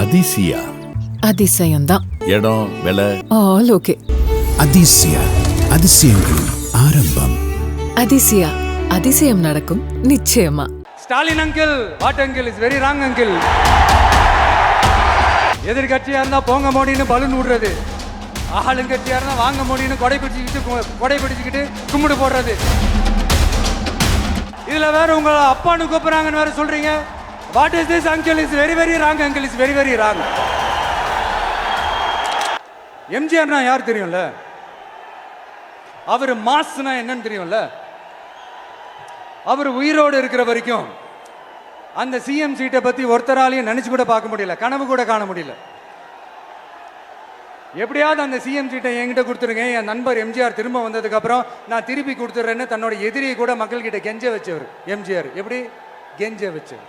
அதிசயா அதிசயம்தான். இடம் விலை? All okay. அதிசய அதிசயங்களின் ஆரம்பம். அதிசயா அதிசயம் நடக்கும் நிச்சயமா. Stalin uncle what uncle is very wrong uncle. எதிர்கட்சியா இருந்தா போங்க மோடின்னு பலூன் விடுறது ஆளுங்கட்சியா இருந்தா வாங்க மோடின்னு கொடை பிடிச்சிக்கிட்டு கொடை பிடிச்சிக்கிட்டு கும்பிடு போடுறது. இதுல வேற உங்க அப்பான்னு கூப்பிடுறாங்கன்னு வேற சொல்றீங்க. What is this uncle is very very wrong uncle is very very wrong எம்ஜிஆர்னா யார் தெரியும்ல? அவர் மாஸ்னா என்னன்னு தெரியும்ல? அவர் உயிரோடு இருக்கிற வரைக்கும் அந்த சிஎம் சீட்டை பற்றி ஒருத்தராலையும் நினச்சி கூட பார்க்க முடியல. கனவு கூட காண முடியல. எப்படியாவது அந்த சிஎம் சீட்டை என்கிட்ட கொடுத்துருங்க. என் நண்பர் எம்ஜிஆர் திரும்ப வந்ததுக்கப்புறம் நான் திருப்பி கொடுத்துட்றேன்னு தன்னோட எதிரியை கூட மக்கள்கிட்ட கெஞ்ச வச்சவர். எம்ஜிஆர் எப்படி? கெஞ்ச வச்சவர்.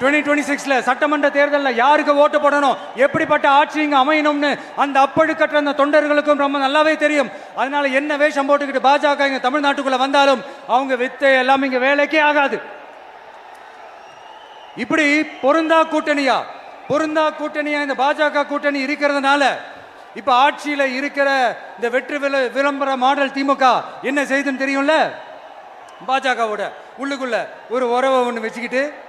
2026 டுவெண்ட்டி சிக்ஸில் சட்டமன்ற தேர்தலில் யாருக்கு ஓட்டு போடணும்? எப்படிப்பட்ட ஆட்சி இங்கே அமையணும்னு அந்த அப்பழுக்கற்ற அந்த தொண்டர்களுக்கும் ரொம்ப நல்லாவே தெரியும். அதனால என்ன வேஷம் போட்டுக்கிட்டு பாஜக இங்க தமிழ்நாட்டுக்குள்ள வந்தாலும் அவங்க வித்தை எல்லாம் இங்க வேலைக்கே ஆகாது. இப்படி பொருந்தா கூட்டணியா? பொருந்தா கூட்டணியா இந்த பாஜக கூட்டணி இருக்கிறதுனால இப்ப ஆட்சியில இருக்கிற இந்த வெற்றி வில- விளம்பர மாடல் திமுக என்ன செய்துன்னு தெரியும்ல? பாஜகவோட உள்ளுக்குள்ள ஒரு உறவை ஒன்று வச்சுக்கிட்டு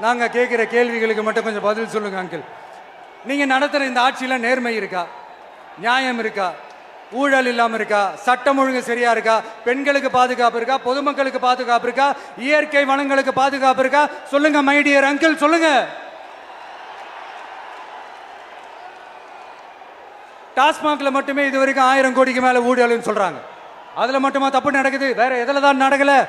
நாங்கள் கேட்குற கேள்விகளுக்கு மட்டும் கொஞ்சம் பதில் சொல்லுங்கள் அங்கிள் நீங்கள் நடத்துகிற இந்த ஆட்சியில் நேர்மை இருக்கா? நியாயம் இருக்கா? ஊழல் இல்லாமல் இருக்கா? சட்டம் ஒழுங்கு சரியா இருக்கா? பெண்களுக்கு பாதுகாப்பு இருக்கா? பொதுமக்களுக்கு பாதுகாப்பு இருக்கா? இயற்கை வளங்களுக்கு பாதுகாப்பு இருக்கா? சொல்லுங்க மைடியர் அங்கிள் சொல்லுங்க. டாஸ்மாக்ல மட்டுமே இது வரைக்கும் ஆயிரம் கோடிக்கு மேல ஊழல்னு சொல்றாங்க. அதுல மட்டுமா தப்பு நடக்குது? வேற எதுல தான் நடக்கல?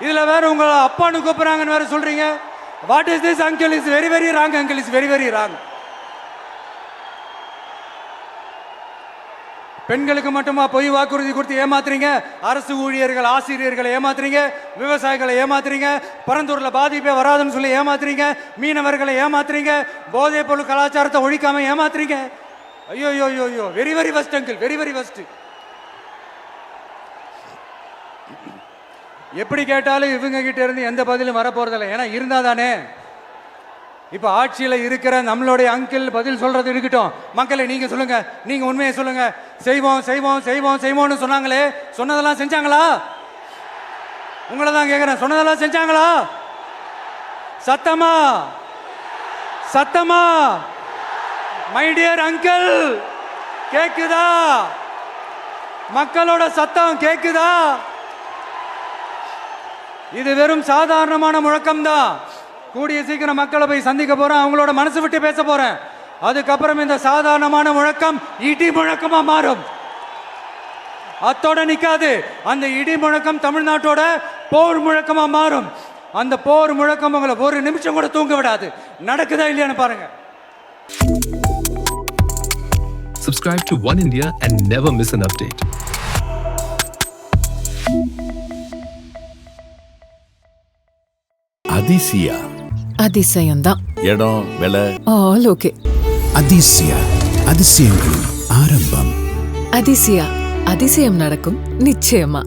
இதுல வேற உங்க அப்பான்னு கூப்பிடுறாங்கன்னு வேற சொல்றீங்க. What is this uncle is very very wrong uncle is very very wrong பெண்களுக்கு மட்டுமா பொய் வாக்குறுதி கொடுத்து ஏமாத்துறீங்க? அரசு ஊழியர்கள் ஆசிரியர்களை ஏமாத்துறீங்க? விவசாயிகளை ஏமாத்துறீங்க? பரந்தூரில் பாதிப்பே வராதுன்னு சொல்லி ஏமாத்துறீங்க? மீனவர்களை ஏமாத்துறீங்க? போதைப் பொருள் கலாச்சாரத்தை ஒழிக்காம ஏமாத்துறீங்க? ஐயோ ஐயோ ஐயோ very very fast uncle very very fast எப்படி கேட்டாலும் இவங்க கிட்ட இருந்து எந்த பதிலும் வரப்போறதில்லை. ஏன்னா இருந்தா தானே இப்ப ஆட்சியில இருக்கிற நம்மளுடைய அங்கிள் பதில் சொல்றது இருக்கட்டும். மக்களை நீங்க சொல்லுங்க. நீங்க உண்மையை சொல்லுங்க. செய்வோம் செய்வோம் செய்வோம் செய்வோம்னு சொன்னாங்களே. சொன்னதெல்லாம் செஞ்சாங்களா? உங்களை தான் கேட்குறேன் சொன்னதெல்லாம் செஞ்சாங்களா? சத்தமா? சத்தமா? மை டியர் அங்கிள் கேக்குதா? மக்களோட சத்தம் கேக்குதா? இது வெறும் சாதாரணமான முழக்கம்தான் கூடிய சீக்கிரம் மக்களை போய் சந்திக்க போறேன். அவங்களோட மனசு விட்டு பேச போறேன். அதுக்கப்புறம் இந்த சாதாரணமான முழக்கம் இடி முழக்கமா மாறும். அத்தோட நிக்காது. அந்த இடி முழக்கம் தமிழ்நாட்டோட போர் முழக்கமா மாறும். அந்த போர் முழக்கம் உங்களை ஒரு நிமிஷம் கூட தூங்க விடாது. நடக்குதா இல்லையான்னு பாருங்க. Subscribe to One India and never miss an update. Athisaya. அதிசயம்தான். இடம் விலை? All okay. அதிசய அதிசயங்களின் ஆரம்பம். அதிசயா அதிசயம் நடக்கும் நிச்சயமா.